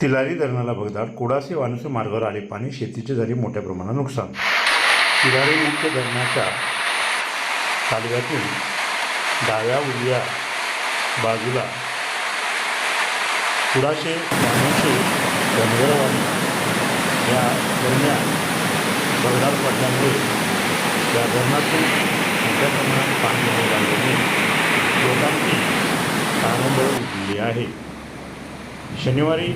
तिलारी धरणाला भगदाड कोडासे वानुसे मार्गावर आले पाणी शेतीचे झाले मोठ्या प्रमाणात नुकसान. तिलारी मुख्य धरणाच्या कालव्यातून डाव्या उजव्या बाजूला कुडाशे वानुसे धनगरवाडी या दरम्यान भगदाड पडल्यामुळे या धरणातून मोठ्या प्रमाणात पाणी वाहू लागल्याने लोकांची तारांबळ उठलेली आहे. शनिवारी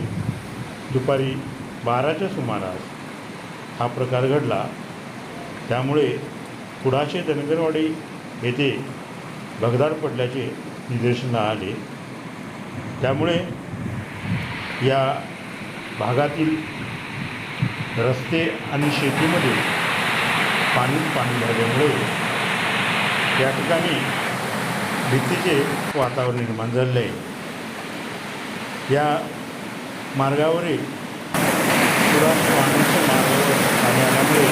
दुपारी बाराच्या सुमारास हा प्रकार घडला. त्यामुळे कुडाशे धनगरवाडी येथे भगदाड पडल्याचे निदर्शनास आले. त्यामुळे या भागातील रस्ते आणि शेतीमध्ये पाणी पाणी झाल्यामुळे या ठिकाणी भीतीचे वातावरण निर्माण झाले. आहे या मार्गावरील पुरा पाण्याच्या मार्गावर पाणी आल्यामुळे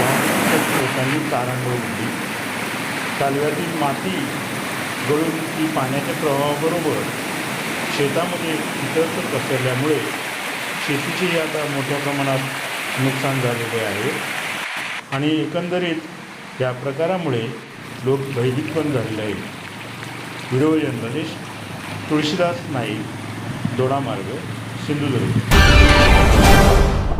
वाहतुकीच्या तारांबळ उडली कालव्यातील माती गळून ती पाण्याच्या प्रवाहाबरोबर शेतामध्ये इतरत्र पसरल्यामुळे शेतीचेही आता मोठ्या प्रमाणात नुकसान झालेले आहे. आणि एकंदरीत या प्रकारामुळे लोक भयभीत पण झालेले आहेत. Video journalist Tulshidas Naik Dodamarg. sürdürürüm.